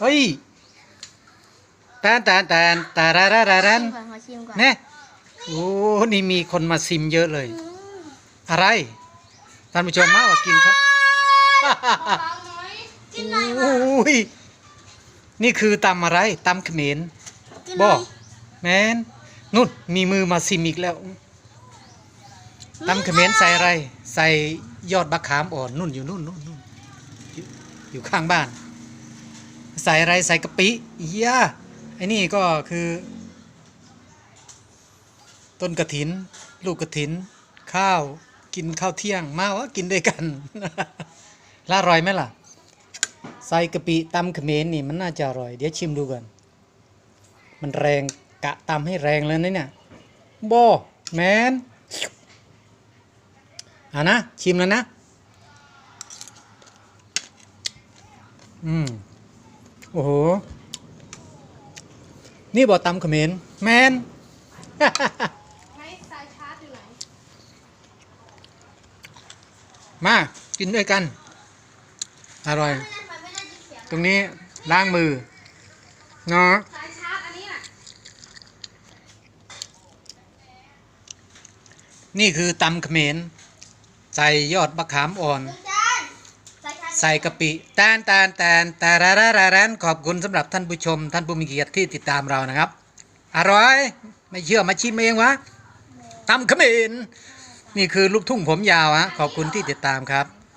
เฮ้ยแตนแตนแตนแต่ระระระระชิมก่อนขอชิมก่อนเนี่ยโอ้นี่มีคนมาซิมเยอะเลย อะไรท่านผู้ชมมาว่ากินครับกินหน่อยโอ้ยนี่คือตำอะไรตำเขมรกินหน่บอกแมนนุ่นมีมือมาซิมอีกแล้วตำเขมรใส่อะไร ใส่ยอดบักขามอ่อนนุ่นอยู่นู่นนู่นนู่นอยู่ข้างบ้าน ใส่อะไรใส่กะปิเอียไอ้นี่ก็คือ ต้นกระถิน ลูกกระถิน ข้าวกินข้าวเที่ยง มาวะกินด้วยกันล้วอร่อยไหมล่ะ ใส่กะปิตำเขมรนี่มันน่าจะอร่อย เดี๋ยวชิมดูก่อน มันแรงกะตำให้แรงเลยนะเนี่ยบอแมนอะนะ ชิมแล้วนะ อืม โอ้โห นี่บอตำเขมรแมนไม่สายชาร์จอยู่ไหนมากินด้วยกัน อร่อย ไม่ได้ไม่ได้ยินเสียงตรงนี้ล้างมือเนาะสายชาร์จอันนี้น่ะนี่คือตำเขมรใส่ยอดมะขามอ่อนลุงจันสายชาร์จ ใส่กะปิแตนแตนแตนแต่ระระระระขอบคุณสำหรับท่านผู้ชม ท่านผู้มีเกียรติที่ติดตามเรานะครับ อร่อย ไม่เชื่อมาชิมเองวะตำขมิ้นนี่คือลูกทุ่งผมยาวฮะขอบคุณที่ติดตามครับ